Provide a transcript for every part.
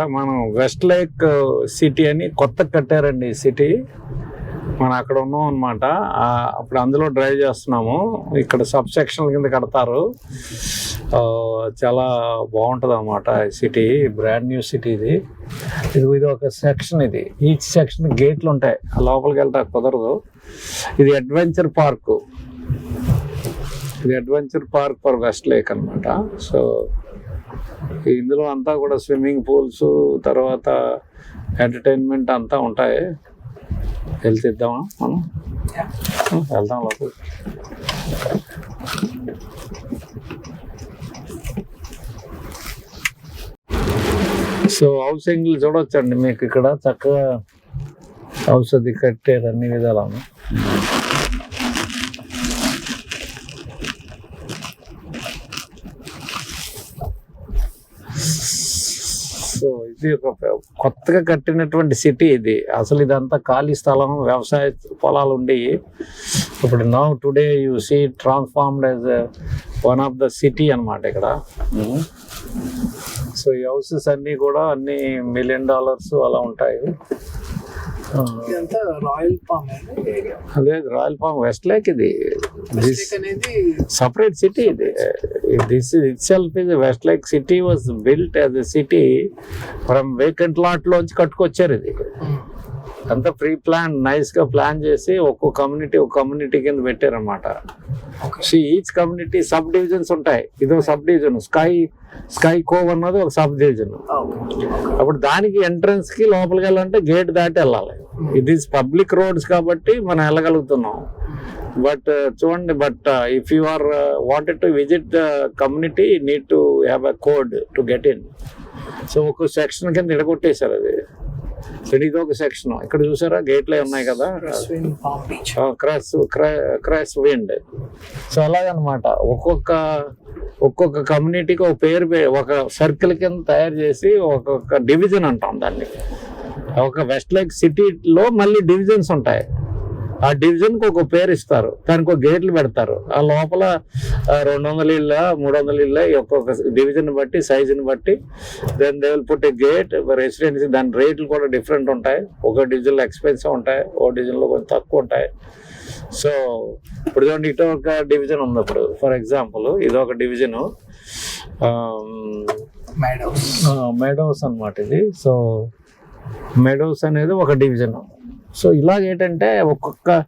ఇక్కడ మనం west Lake city అని కొత్త కట్టారండి సిటీ మనం అక్కడ ఉన్నాం అనమాట అప్పుడు అందులో డ్రైవ్ చేస్తున్నాము. ఇక్కడ సబ్ సెక్షన్ కింద కడతారు. ఆ, చాలా బాగుంటుంది అనమాట ఈ సిటీ బ్రాండ్ న్యూ సిటీ ఇది. ఇది ఇది ఒక సెక్షన్ ఇది. ఈ సెక్షన్ గేట్లు ఉంటాయి. ఆ లోపలికి వెళ్తా కుదరదు. ఇది అడ్వెంచర్ పార్క్ ఇది adventure park for West Lake అనమాట సో ఇందులో అంతా కూడా స్విమ్మింగ్ పూల్స్ తర్వాత ఎంటర్టైన్మెంట్ అంతా ఉంటాయి. వెళ్తిద్దామా మనం? వెళ్దాం లోపల. సో హౌసింగ్ చూడొచ్చండి మీకు ఇక్కడ. చక్కగా అది కట్టారు అన్ని విధాలను సో ఇది ఒక కొత్తగా కట్టినటువంటి సిటీ ఇది. అసలు ఇదంతా ఖాళీ స్థలం వ్యవసాయ పొలాలు ఉండేవి ఇప్పుడు now today you see transformed as one of the city అన్నమాట ఇక్కడ. సో ఈ హౌసెస్ అన్నీ కూడా అన్ని మిలియన్ డాలర్స్ అలా ఉంటాయి. ఇదంతా రాయల్ పామ్ అదే రాయల్ ఫామ్ వెస్ట్ లేక్ ఇది. సపరేట్ సిటీ ఇది. This itself is West Lake city was built as a city from vacant lot లోంచి కట్టుకొచ్చారు ఇది. అంతా ప్రీ ప్లాన్ నైస్గా ప్లాన్ చేసి ఒక్కో కమ్యూనిటీ ఒక కమ్యూనిటీ కింద పెట్టారన్నమాట. Okay so each community subdivisions ఉంటాయి. ఇదో sub division sky sky cove అన్నది ఒక సబ్ డివిజన్ అప్పుడు దానికి ఎంట్రన్స్కి లోపలికి వెళ్ళాలంటే గేట్ దాటి వెళ్ళాలి. ఇది పబ్లిక్ రోడ్స్ కాబట్టి మనం వెళ్ళగలుగుతున్నాం. బట్ చూడండి but if you are wanted to visit the community need to have a code to get in so ఒక సెక్షన్ కింద ఇడగొట్టేశారు అది. సో ఇది ఒక సెక్షన్ ఇక్కడ చూసారా? గేట్లే ఉన్నాయి కదా? క్రాస్ క్రాస్ విండ్ సో అలాగనమాట. ఒక్కొక్క ఒక్కొక్క కమ్యూనిటీకి ఒక పేరు ఒక సర్కిల్ కింద తయారు చేసి ఒక్కొక్క డివిజన్ అంటాం దాన్ని. ఒక వెస్ట్ లైక్ సిటీలో మళ్ళీ డివిజన్స్ ఉంటాయి. ఆ డివిజన్కి ఒక పేరు ఇస్తారు. దానికి ఒక గేట్లు పెడతారు. ఆ లోపల రెండు వందల ఇళ్ళ మూడు వందల ఇళ్ళ ఒక్కొక్క డివిజన్ బట్టి సైజుని బట్టి then they will put a gate residency దాని రేట్లు కూడా డిఫరెంట్ ఉంటాయి. ఒక డివిజన్లో ఎక్స్పెన్సివ్ ఉంటాయి ఒక డివిజన్లో కొంచెం తక్కువ ఉంటాయి. సో ఇప్పుడు చూడండి ఇటు ఒక డివిజన్ ఉంది ఇప్పుడు. ఫర్ ఎగ్జాంపుల్ ఇది ఒక డివిజన్. మేడోస్ మెడోస్ అన్నమాట ఇది. సో మెడోస్ అనేది ఒక డివిజన్. సో ఇలాగ ఏంటంటే ఒక్కొక్క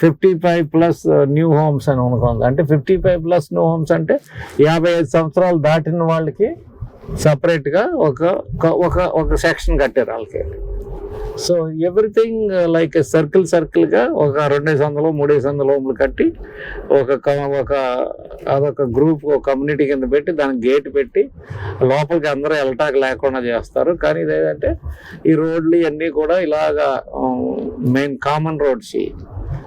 fifty five plus new homes అని అనుకుంది అంటే fifty five plus new homes అంటే యాభై ఐదు సంవత్సరాలు దాటిన వాళ్ళకి సపరేట్గా ఒక ఒక- ఒక సెక్షన్ కట్టారు వాళ్ళకి. సో ఎవ్రీథింగ్ లైక్ సర్కిల్ సర్కిల్గా ఒక రెండేసి వందలు మూడేసి వందల హోమ్లు కట్టి ఒక ఒక అదొక గ్రూప్ ఒక కమ్యూనిటీ కింద పెట్టి దానికి గేట్ పెట్టి లోపలికి అందరూ వెళ్ళటానికి లేకుండా చేస్తారు. కానీ ఇదేంటంటే ఈ రోడ్లు ఇవన్నీ కూడా ఇలాగా main common roads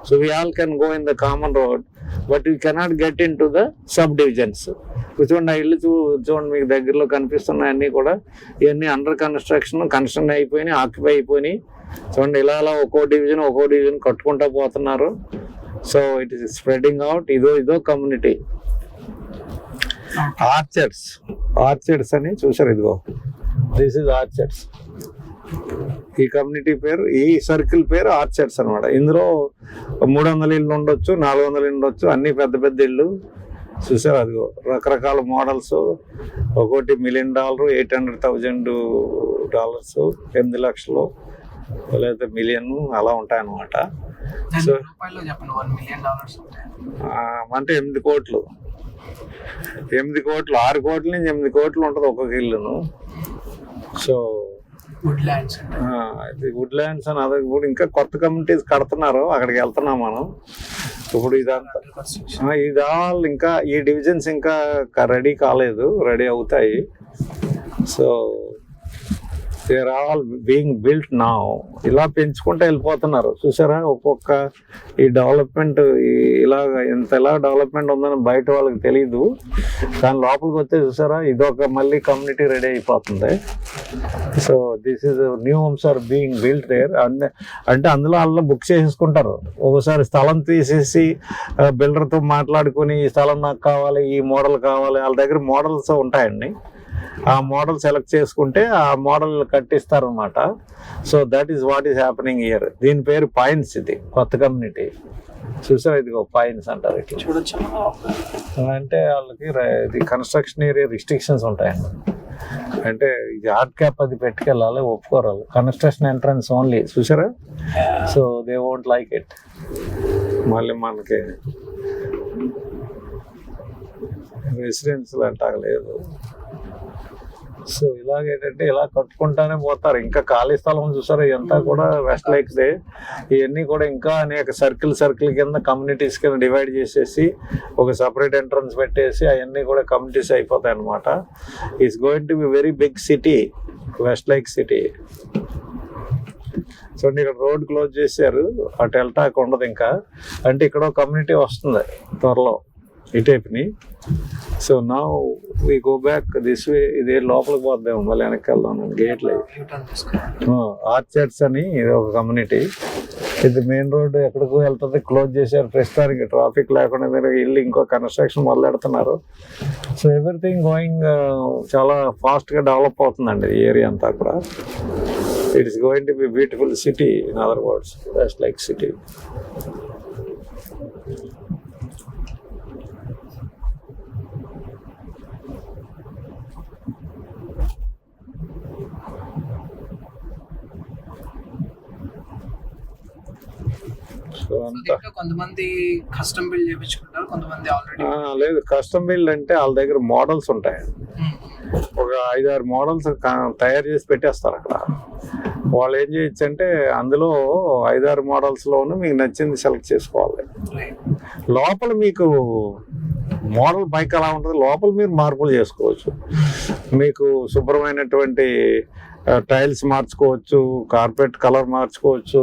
so we all can go in the common road but you cannot get into the subdivisions. చూడండి ఆ ఇల్లు చూ చూడండి మీకు దగ్గరలో కనిపిస్తున్నాయి అన్నీ కూడా ఇవన్నీ అండర్ కన్స్ట్రక్షన్ కన్స్ట్రక్షన్ అయిపోయినాయి ఆక్యుపై అయిపోయినాయి. చూడండి ఇలా అలా ఒక్కో డివిజన్ ఒక్కో డివిజన్ కట్టుకుంటా పోతున్నారు. So it is spreading out ఇదో ఇదో కమ్యూనిటీ ఆర్చర్డ్స్ ఆర్చర్డ్స్ అని చూసారు ఇదిగో. దిస్ ఇస్ ఆర్చర్డ్స్ ఈ కమ్యూనిటీ పేరు ఈ సర్కిల్ పేరు ఆర్చర్డ్స్ అన్నమాట. ఇందులో మూడు వందల ఇళ్ళు ఉండొచ్చు నాలుగు వందల ఇళ్ళు ఉండొచ్చు అన్ని పెద్ద పెద్ద ఇళ్ళు. చూసారు అదిగో రకరకాల మోడల్స్. ఒకటి million dollar eight hundred thousand dollars ఎనిమిది లక్షలు లేదా మిలియన్ అలా ఉంటాయన్నమాట. సో- అంటే ఎనిమిది కోట్లు. ఎనిమిది కోట్లు ఆరు కోట్ల నుంచి ఎనిమిది కోట్లు ఉంటుంది ఒక్కొక్క ఇల్లును. సో వుడ్ ల్యాండ్స్ ఆ, ఇది వుడ్ ల్యాండ్స్ అని అదే ఇప్పుడు ఇంకా కొత్త కమ్యూనిటీస్ కడుతున్నారు. అక్కడికి వెళ్తున్నాం మనం. ఇప్పుడు ఇదంతా ఇది ఆల్ ఇంకా ఈ డివిజన్స్ ఇంకా రెడీ కాలేదు. రెడీ అవుతాయి. So there all being built నా ఇలా పెంచుకుంటూ వెళ్ళిపోతున్నారు. చూసారా? ఒక్కొక్క ఈ డెవలప్మెంట్ ఇలాగ ఇంత ఎలా డెవలప్మెంట్ ఉందని బయట వాళ్ళకి తెలియదు దాని లోపలికి వస్తే చూసారా? ఇదొక మళ్ళీ కమ్యూనిటీ రెడీ అయిపోతుంది. So this is new homes are being built there అంటే అందులో వాళ్ళు బుక్ చేసేసుకుంటారు. ఒకసారి స్థలం తీసేసి బిల్డర్తో మాట్లాడుకొని ఈ స్థలం నాకు కావాలి ఈ మోడల్ కావాలి వాళ్ళ దగ్గర మోడల్స్ ఉంటాయండి. ఆ మోడల్ సెలెక్ట్ చేసుకుంటే ఆ model కట్టిస్తారనమాట so that is what is happening here దీని పేరు పాయింట్స్ ఇది కొత్త కమ్యూనిటీ చూసారా ఇదిగో పాయింట్స్ అంటారు ఇట్లా. చూడొచ్చు? అంటే వాళ్ళకి ఇది కన్స్ట్రక్షన్ ఏరియా రిస్ట్రిక్షన్స్ ఉంటాయండి అంటే ఇది హార్డ్ క్యాప్ అది పెట్టుకెళ్ళాలి ఒప్పుకోరు వాళ్ళు కన్స్ట్రక్షన్ ఎంట్రన్స్ ఓన్లీ చూసారా? So they won't like it మళ్ళీ మనకి రెసిడెన్షియల్ అంటాక లేదు. సో ఇలాగేంటంటే ఇలా కట్టుకుంటానే పోతారు. ఇంకా ఖాళీ స్థలం చూసారు ఇదంతా కూడా వెస్ట్ లేక్స్ ఇవన్నీ కూడా ఇంకా అనేక సర్కిల్ సర్కిల్ కింద కమ్యూనిటీస్ కింద డివైడ్ చేసేసి ఒక సపరేట్ ఎంట్రన్స్ పెట్టేసి అవన్నీ కూడా కమ్యూనిటీస్ అయిపోతాయి అనమాట is going to be very big city West Lake City చూడండి ఇక్కడ రోడ్ క్లోజ్ చేశారు. అటు వెళ్ళటానికి ఉండదు ఇంకా. అంటే ఇక్కడ కమ్యూనిటీ వస్తుంది త్వరలో. ఇటేపుని సో నా we go back this way ఇదే లోపలికి పోద్దాం మళ్ళీ వెనక్కి వెళ్దాం గేట్లు యూటర్న్ ఆర్చర్డ్స్ అని ఇది ఒక కమ్యూనిటీ ఇది మెయిన్ రోడ్ ఎక్కడికి వెళ్తుంది క్లోజ్ చేశారు ప్రస్తుతానికి ట్రాఫిక్ లేకుండా మీరు ఇల్లు ఇంకో కన్స్ట్రక్షన్ మొదలెడుతున్నారు. సో ఎవ్రీథింగ్ గోయింగ్ చాలా ఫాస్ట్గా డెవలప్ అవుతుందండి ఈ ఏరియా అంతా కూడా. It is going to be beautiful city in other words West Lake City so అంతా. కొంతమంది కస్టమ్ బిల్డ్ చేయించుకుంటారు కొంతమంది ఆల్రెడీ లేదు కస్టమ్ బిల్డ్ అంటే వాళ్ళ దగ్గర మోడల్స్ ఉంటాయి. ఒక ఐదారు మోడల్స్ తయారు చేసి పెట్టేస్తారు అక్కడ. వాళ్ళు ఏం చేయొచ్చు అంటే అందులో ఐదారు మోడల్స్ లోను మీకు నచ్చింది సెలెక్ట్ చేసుకోవాలి. లోపల మీకు మోడల్ బైక్ ఎలా ఉంటుంది లోపల మీరు మార్పులు చేసుకోవచ్చు. మీకు శుభ్రమైనటువంటి టైల్స్ మార్చుకోవచ్చు కార్పెట్ కలర్ మార్చుకోవచ్చు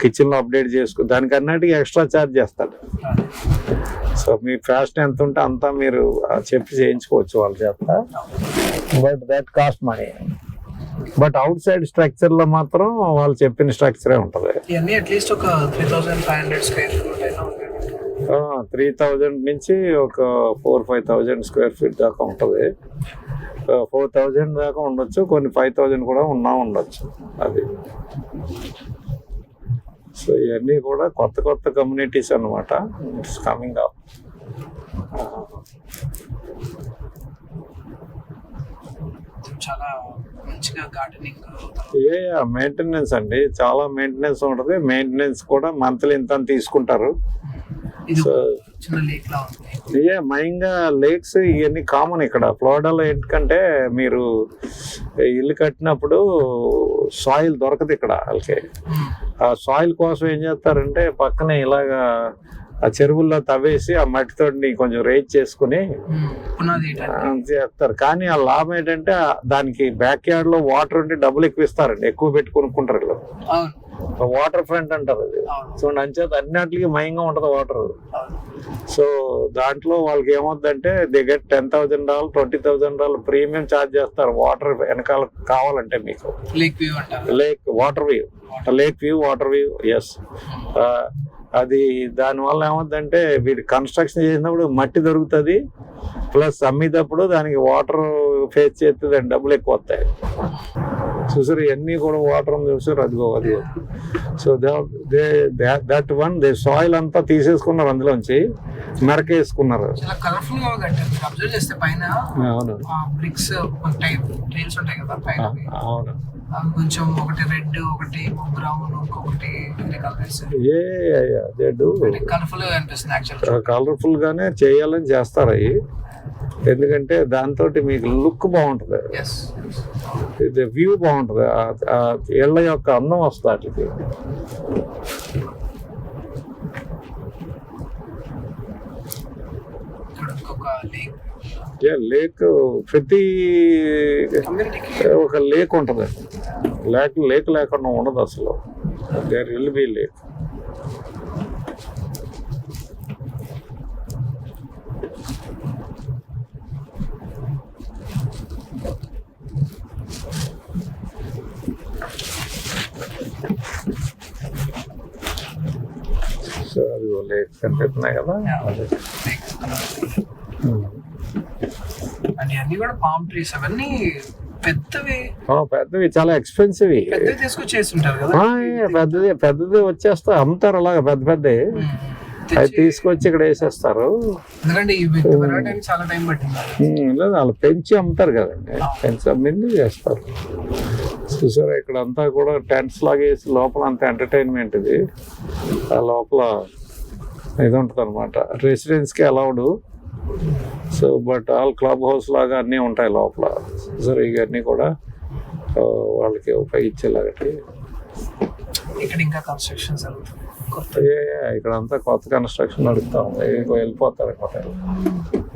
కిచెన్లో అప్డేట్ చేసుకో దానికి అన్నిటికీ ఎక్స్ట్రా ఛార్జ్ చేస్తాడు. సో మీ ఫ్యాషన్ ఎంత ఉంటే అంతా మీరు చెప్పి చేయించుకోవచ్చు వాళ్ళ చేత. But that cost money but outside స్ట్రక్చర్లో మాత్రం వాళ్ళు చెప్పిన స్ట్రక్చరే ఉంటది. త్రీ థౌజండ్ నుంచి ఒక four five thousand square feet దాకా ఉంటుంది. ఫోర్ థౌజండ్ దాకా ఉండొచ్చు కొన్ని ఫైవ్ థౌజండ్ కూడా ఉన్నా ఉండొచ్చు. అది. సో ఇవన్నీ కూడా కొత్త కొత్త కమ్యూనిటీస్ అన్నమాట. ఇట్స్ కమింగ్ అప్ చాలా మంచిగా గార్డెనింగ్ ఏ మెయింటెనెన్స్ అండి. చాలా మెయింటెనెన్స్ ఉంటుంది. మెయింటెనెన్స్ కూడా మంత్లీ ఇంత తీసుకుంటారు. సో చిన్న లేక్ లా ఉంది ఏ మైన్గా లేక్స్ ఇవన్నీ కామన్ ఇక్కడ. ఫ్లోరిడాలో ఎందుకంటే మీరు ఇల్లు కట్టినప్పుడు సాయిల్ దొరకదు ఇక్కడ వాళ్ళకి. Hmm. ఆ సాయిల్ కోసం ఏం చేస్తారంటే పక్కనే ఇలాగా ఆ చెరువుల్లో తవ్వేసి ఆ మట్టితోటి కొంచెం రేజ్ చేసుకుని. చేస్తారు. కానీ ఆ లాభం ఏంటంటే దానికి బ్యాక్ యార్డ్లో వాటర్ ఉంటే డబ్బులు ఎక్కువ ఇస్తారండి ఎక్కువ పెట్టి కొనుక్కుంటారు వాటర్ ఫ్రంట్ అంటారు అది. సో అంచేత అన్నిటికీ మయంగా ఉంటుంది వాటర్. సో దాంట్లో వాళ్ళకి ఏమవుతుందంటే they get ten thousand dollar twenty thousand dollar premium charge చేస్తారు. వాటర్ వెనకాల కావాలంటే మీకు. Lake view lake water view lake view water view yes అది దానివల్ల ఏమవుతుందంటే వీటి కన్స్ట్రక్షన్ చేసినప్పుడు మట్టి దొరుకుతుంది ప్లస్ అమ్మేటప్పుడు దానికి వాటర్ ఫేస్ చేస్తే దాని డబ్బులు ఎక్కువ వస్తాయి. చూసారు ఇవన్నీ కూడా వాటర్ చూసారు అదిగో అదిగో. So they that one they soil అంతా తీసేసుకున్నారు అందులోంచి మెరక వేసుకున్నారు. చాలా కలర్ఫుల్గా కట్టారు మీరు అబ్జర్వ్ చేస్తే పైన అవును. బ్రిక్స్ ఉంటాయి కదా అవును. అవి కొంచెం ఒకటి రెడ్ ఒకటి బ్రౌన్ ఇంకొకటి ఏ దే డూ కలర్ఫుల్ అనిపిస్తుంది యాక్చువల్ కలర్ఫుల్ గానే చేయాలని చేస్తారు అవి. ఎందుకంటే దాంతో మీకు లుక్ బాగుంటుంది. వ్యూ బాగుంటుంది. ఇళ్ళ యొక్క అందం వస్తుంది వాటికి. లేక్ ప్రతి ఒక లేక్ ఉంటుంది. లేక్ లేక్ లేకుండా ఉండదు అసలు. There will be lake so అది లేక్ కనిపిస్తున్నాయి కదా. అన్ని కూడా పామ్ ట్రీస్ అవన్నీ పెద్దవి. పెద్దవి చాలా ఎక్స్పెన్సివ్ పెద్దవి కదా. పెద్దది పెద్దది వచ్చేస్తా అమ్ముతారు అలాగా పెద్ద. అవి తెచ్చి- తీసుకొచ్చి ఇక్కడ వేసేస్తారు. లేదు వాళ్ళు పెంచి అమ్ముతారు కదండి. పెంచి అమ్మింది చేస్తారు. చూసారా ఇక్కడ అంతా కూడా టెంట్స్ లాగా వేసి లోపల అంత ఎంటర్టైన్మెంట్ ఇది. ఆ లోపల ఇది ఉంటుంది అనమాట రెసిడెన్స్కి allowed so but all club house లాగా అన్నీ ఉంటాయి లోపల. సరే ఇవన్నీ కూడా వాళ్ళకి ఉపయోగించేలాగటి. ఇక్కడ ఇంకా కన్స్ట్రక్షన్ జరుగుతుంది. ఇక్కడ అంతా కొత్త కన్స్ట్రక్షన్ నడుస్తా ఉంది. ఇంకో వెళ్ళిపోతారు అనమాట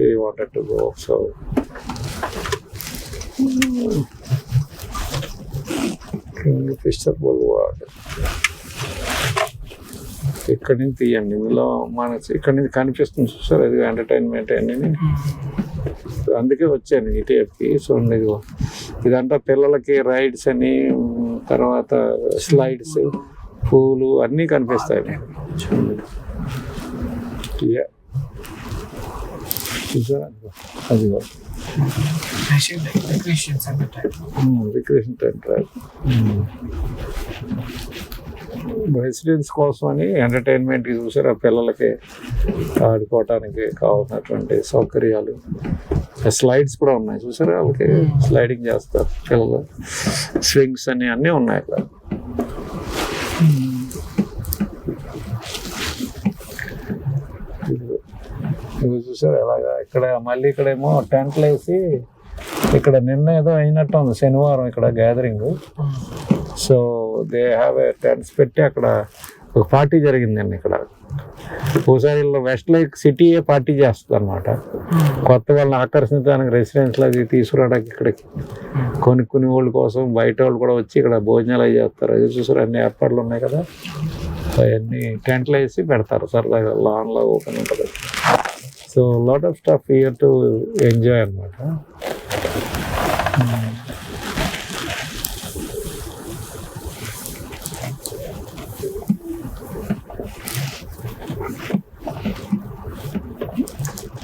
ఈ water to go so Fisher Boulevard ఇక్కడి నుంచి తీయండి. ఇందులో మనకి ఇక్కడ నుంచి కనిపిస్తుంది చూసారు? ఇది ఎంటర్టైన్మెంట్ అన్ని. అందుకే వచ్చాను ఈటీఎఫ్కి సో ఇదిగో. ఇదంతా పిల్లలకి రైడ్స్ అని తర్వాత స్లైడ్స్ పూలు అన్నీ కనిపిస్తాయి. చూసారా అదిగో. Recreation type recreation centre residence కోసం అని ఎంటర్టైన్మెంట్ చూసారా పిల్లలకి ఆడుకోవటానికి కావాల్సినటువంటి సౌకర్యాలు. స్లైడ్స్ కూడా ఉన్నాయి. చూసారా? వాళ్ళకి స్లైడింగ్ చేస్తారు పిల్లలు. స్వింగ్స్ అని అన్నీ ఉన్నాయి ఇక్కడ. ఇదిగో చూసారా? ఎలాగా? ఇక్కడ మళ్ళీ ఇక్కడేమో టెంట్లు వేసి ఇక్కడ నిన్న ఏదో అయినట్టు ఉంది. శనివారం ఇక్కడ gathering. So they have a tents పెట్టి అక్కడ ఒక పార్టీ జరిగిందండి ఇక్కడ. ఒకసారి వీళ్ళు వెస్ట్ లైక్ సిటీయే పార్టీ చేస్తుంది అనమాట కొత్త వాళ్ళని ఆకర్షించడానికి రెసిడెన్స్లు అది తీసుకురావడానికి ఇక్కడికి కొనుక్కునే వాళ్ళ కోసం బయట వాళ్ళు కూడా వచ్చి ఇక్కడ భోజనాలు అవి చేస్తారు. అది చూసారు అన్ని ఏర్పాట్లు ఉన్నాయి కదా? అవన్నీ టెంట్లు వేసి పెడతారు. సరదాగా లాన్లో ఓపెన్ ఉంటుంది. So lot of stuff here to enjoy అనమాట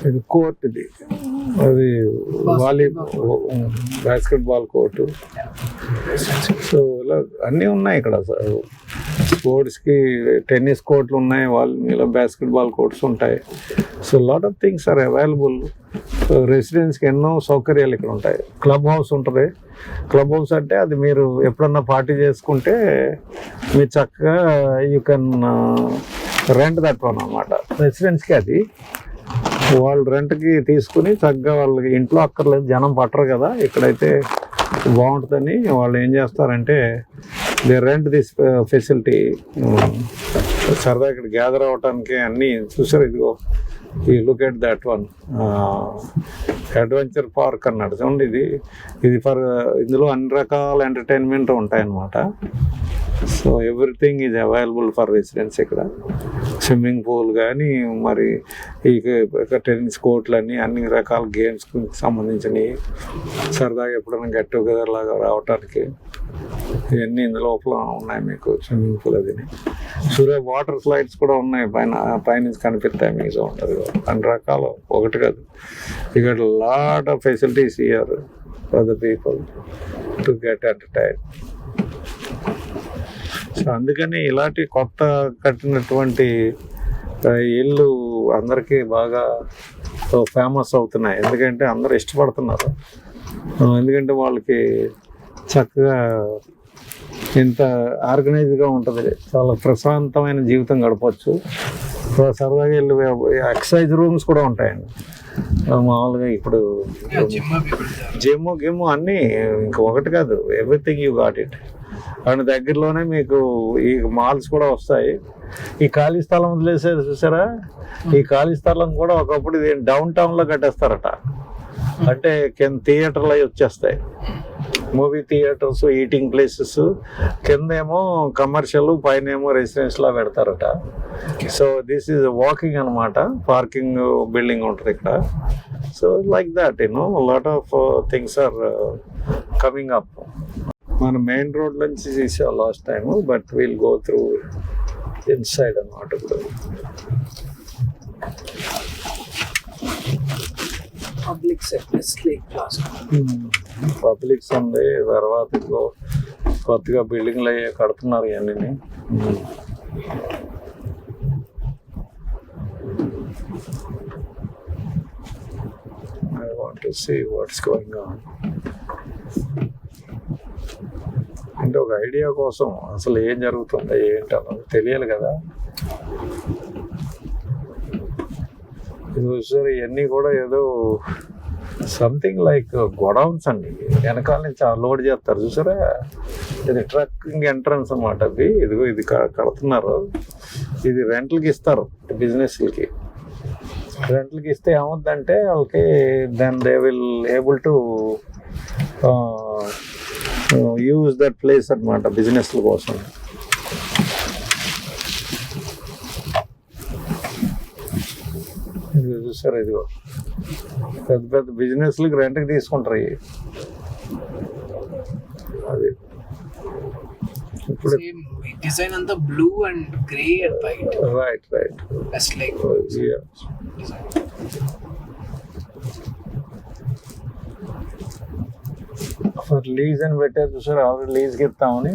ఇది కోర్ట్ ఇది. అది volley basketball court. So ఇలా అన్నీ ఉన్నాయి ఇక్కడ. స్పోర్ట్స్కి టెన్నిస్ కోర్ట్లు ఉన్నాయి వాళ్ళు ఇలా బాస్కెట్ బాల్ కోర్ట్స్ ఉంటాయి. So lot of things are available so రెసిడెన్స్కి ఎన్నో సౌకర్యాలు ఇక్కడ ఉంటాయి. క్లబ్ హౌస్ ఉంటుంది. క్లబ్ హౌస్ అంటే అది మీరు ఎప్పుడన్నా పార్టీ చేసుకుంటే మీరు చక్కగా you can rent that one అనమాట రెసిడెన్స్కి అది. వాళ్ళు రెంట్కి తీసుకుని చక్కగా వాళ్ళకి ఇంట్లో అక్కర్లేదు జనం పట్టరు కదా. ఇక్కడైతే బాగుంటుందని వాళ్ళు ఏం చేస్తారంటే దే రెంట్ దిస్ ఫెసిలిటీ సరదా ఇక్కడ గ్యాదర్ అవ్వటానికి అన్నీ చూసారు ఇదిగో ఈ look at that one. Adventure park అన్నాడు. చూడండి ఇది. ఇది ఫర్ ఇందులో అన్ని రకాల ఎంటర్టైన్మెంట్ ఉంటాయన్నమాట. So everything is available for residence ఇక్కడ. స్విమ్మింగ్ పూల్ కానీ మరి ఇక టెన్నిస్ కోర్ట్లు అన్ని అన్ని రకాల గేమ్స్కి సంబంధించినవి సరదాగా ఎప్పుడైనా గెట్ టుగెదర్ లాగా రావటానికి ఇవన్నీ ఇందు లోపల ఉన్నాయి మీకు స్విమ్మింగ్ పూల్ అది సూర్య వాటర్ స్లైడ్స్ కూడా ఉన్నాయి పైన పైనుంచి కనిపిస్తాయి మీకు ఉంటుంది అన్ని రకాలు. ఒకటి కాదు. ఇక్కడ lot of facilities here for the people to get entertain so అందుకని ఇలాంటి కొత్త కట్టినటువంటి ఇల్లు అందరికీ బాగా ఫేమస్ అవుతున్నాయి. ఎందుకంటే అందరూ ఇష్టపడుతున్నారు. ఎందుకంటే వాళ్ళకి చక్కగా ఇంత ఆర్గనైజ్గా ఉంటుంది. చాలా ప్రశాంతమైన జీవితం గడపచ్చు. సరదాగా వెళ్ళి ఎక్సర్సైజ్ రూమ్స్ కూడా ఉంటాయండి. మామూలుగా ఇప్పుడు జిమ్ గిమ్ అన్నీ ఇంకా ఒకటి కాదు. Everything you got it and దగ్గరలోనే మీకు ఈ మాల్స్ కూడా వస్తాయి. ఈ ఖాళీ స్థలం వదిలేసేది చూసారా? ఈ ఖాళీ స్థలం కూడా ఒకప్పుడు ఇది డౌన్ టౌన్లో కట్టేస్తారట. అంటే కింద థియేటర్లు అవి వచ్చేస్తాయి. మూవీ థియేటర్స్ ఈటింగ్ ప్లేసెస్ కింద ఏమో కమర్షియల్ పైన ఏమో రెసిడెన్స్ పెడతారట. సో దిస్ ఈజ్ వాకింగ్ అనమాట పార్కింగ్ బిల్డింగ్ ఉంటుంది ఇక్కడ. So like that you know lot of things are coming up మన మెయిన్ రోడ్ నుంచి తీసాం last time but will go through inside అన్నమాట ఇప్పుడు. పబ్లిక్ పబ్లిక్స్ ఉంది తర్వాత ఇంకో కొత్తగా బిల్డింగ్లు అయ్యి కడుతున్నారు ఇవన్నీ I want to see what's going on అంటే ఒక ఐడియా కోసం అసలు ఏం జరుగుతుందో ఏంటి అన్నది తెలియాలి కదా. ఇది చూసారు ఇవన్నీ కూడా ఏదో సంథింగ్ లైక్ గొడౌన్స్ అండి. వెనకాల నుంచి లోడ్ చేస్తారు చూసారా? ఇది ట్రక్కింగ్ ఎంట్రన్స్ అన్నమాట అది. ఇదిగో ఇది కడుతున్నారు. ఇది రెంట్లకి ఇస్తారు బిజినెస్లకి రెంట్లకి ఇస్తే ఏమవుద్దంటే వాళ్ళకి then they will able to use that place అనమాట బిజినెస్ల కోసం. ఇది చూసారు ఇదిగో? పెద్ద పెద్ద బిజినెస్లకి రెంట్కి తీసుకుంటారు ఇవి అది. ఇప్పుడు డిజైన్ అంతా blue and grey and white right right lake for lease అని పెట్టారు చూసారు? ఆల్రెడీ లీజ్కి ఇస్తామని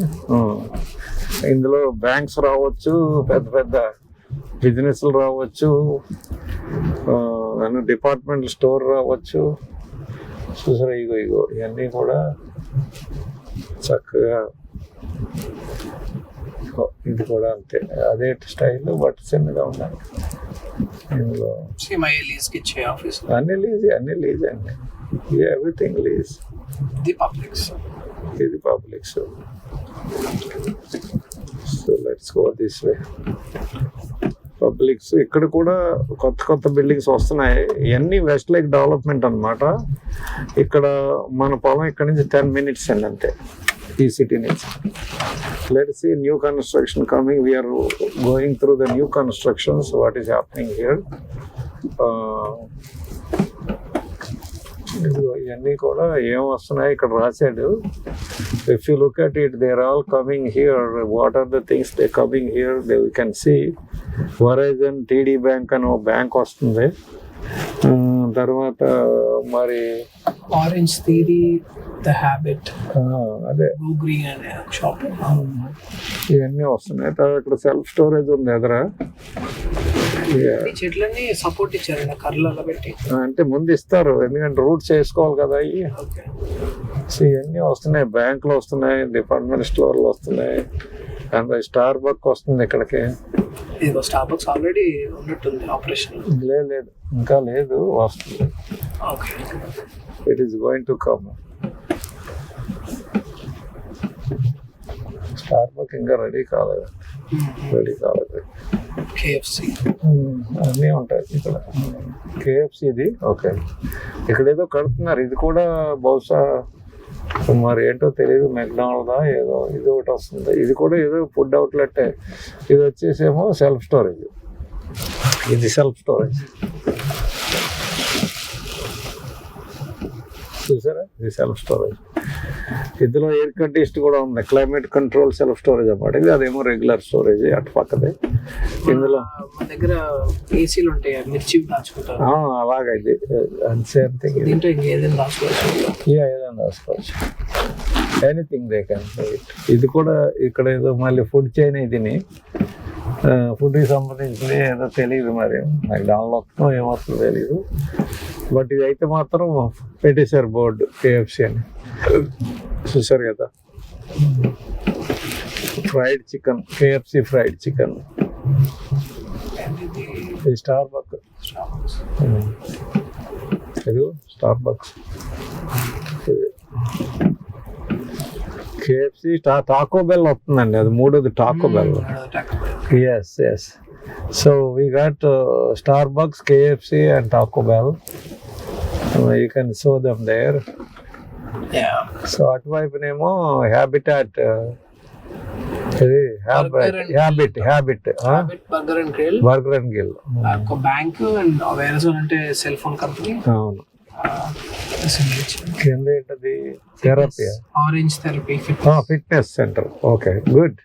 ఇందులో బ్యాంక్స్ రావచ్చు పెద్ద పెద్ద బిజినెస్లు రావచ్చు డిపార్ట్మెంట్ స్టోర్ రావచ్చు. చూసారా ఇగో ఇగో ఇవన్నీ కూడా చక్కగా ఓ, ఇది కూడా అంతే. అదే స్టైల్ బట్ చిన్నగా ఉండాలి. ఇందులో అన్ని లీజ్ అన్ని లీజ్ అండి. ఎవ్రీథింగ్ లీజ్ ఇది పబ్లిక్స్ ఇది public so so let's go this way Publix ఇక్కడ కూడా కొత్త కొత్త బిల్డింగ్స్ వస్తున్నాయి. ఇవన్నీ వెస్ట్ లేక్ డెవలప్మెంట్ అన్నమాట. ఇక్కడ మన పొలం ఇక్కడ నుంచి టెన్ మినిట్స్ అండి అంతే. ఈ సిటీ నుంచి let see new construction coming we are going through the new constructions what is happening here ఇదిగో ఇవన్నీ కూడా ఏం వస్తున్నాయి ఇక్కడ రాశాడు. If you look at it they are all coming here what are the things they coming here they we can see Verizon TD bank అని ఒక bank వస్తుంది. ఆ, తర్వాత మరి ఆరెంజ్ థీరీ ద హ్యాబిట్ అదే. గ్రీన్ అనే షాప్ ఇవన్నీ వస్తున్నాయి. తర్వాత ఇక్కడ సెల్ఫ్ స్టోరేజ్ ఉంది ఎదురా? చెట్లన్నీ సపోర్ట్ ఇచ్చారండి కర్రలలో పెట్టి. అంటే ముందు ఇస్తారు. ఎందుకంటే రూట్స్ వేసుకోవాలి కదా అవి. ఇవన్నీ వస్తున్నాయి. బ్యాంకులు వస్తున్నాయి. డిపార్ట్మెంట్ స్టోర్లు వస్తున్నాయి. అండ్ స్టార్ బక్ వస్తుంది ఇక్కడికి. ఇదిగో స్టార్ బక్స్ ఆల్రెడీ ఉన్నట్టుంది ఆపరేషన్ లేదు లేదు. ఇంకా లేదు వస్తుంది. Okay it is going to come Starbuck ఇంకా రెడీ కాలేదు. రెడీ కాలేదు. కేఎఫ్సి ఉమ్, అన్నీ ఉంటాయి ఇక్కడ. కేఎఫ్సి ఇది? ఓకే ఇక్కడ ఏదో కడుతున్నారు. ఇది కూడా బహుశా మరి ఏంటో తెలియదు మెక్డానల్దా ఏదో ఇది ఒకటి వస్తుంది. ఇది కూడా ఏదో ఫుడ్ అవుట్లెట్ ఇది వచ్చేసేమో సెల్ఫ్ స్టోరేజ్ ఇది సెల్ఫ్ స్టోరేజ్ చూసారా? ఇది సెల్ఫ్ స్టోరేజ్ ఇందులో ఎయిర్ కండిషన్ కూడా ఉంది. క్లైమేట్ కంట్రోల్ సెల్ఫ్ స్టోరేజ్ అన్నమాట ఇది అదేమో రెగ్యులర్ స్టోరేజ్ అటు పక్కదే. ఇందులో దగ్గర ఏసీలు ఉంటాయి. మిర్చి అలాగా ఇది. దాచుకోవచ్చు? యా ఏదైనా రాసుకోవచ్చు ఎనీథింగ్ దే కెన్ ఇది కూడా ఇక్కడ ఏదో మళ్ళీ ఫుడ్ చైన్ ఇదిని. ఫుడ్కి సంబంధించింది ఏదో తెలియదు మరి. నాకు దానిలో వస్తుందో ఏమవుతుందో తెలియదు బట్ ఇది అయితే మాత్రం పెట్టేశారు బోర్డు కేఎఫ్సి అని. చూసారు కదా? Fried chicken KFC fried chicken. ఇది Starbuck Starbucks Starbucks KFC Taco Bell వస్తుందండి. అది మూడోది Taco Bell yes yes so we got Starbucks KFC and Taco Bell you can so them there so అటువైపునేమో Habitat Habit Habit burger and grill burger and grill ఒక bank and అంటే cell phone company అవును. కింద ఏంటది therapy orange therapy fit fitness centre okay good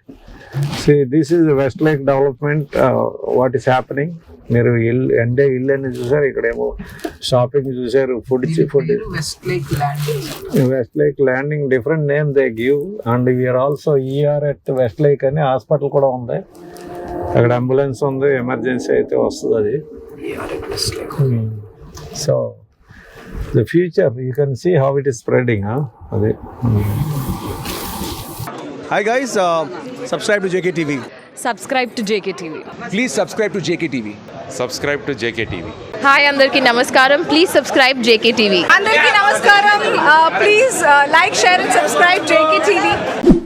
this is the Westlake development, uh, what is happening. మీరు ఇల్లు అంటే ఇల్లు అని చూసారు ఇక్కడేమో షాపింగ్ చూసారు food food West Lake land West Lake landing different name they give and we are also ER at West Lake అని hospital కూడా ఉంది. అక్కడ అంబులెన్స్ ఉంది ఎమర్జెన్సీ అయితే వస్తుంది అది. West Lake so The future you can see how it is spreading అదే Hi guys, uh, subscribe to JKTV. Subscribe to JK TV Please subscribe to JKTV. subscribe to JKTV. Hi అందరికీ నమస్కారం please subscribe JK TV అందరికీ నమస్కారం please like share and subscribe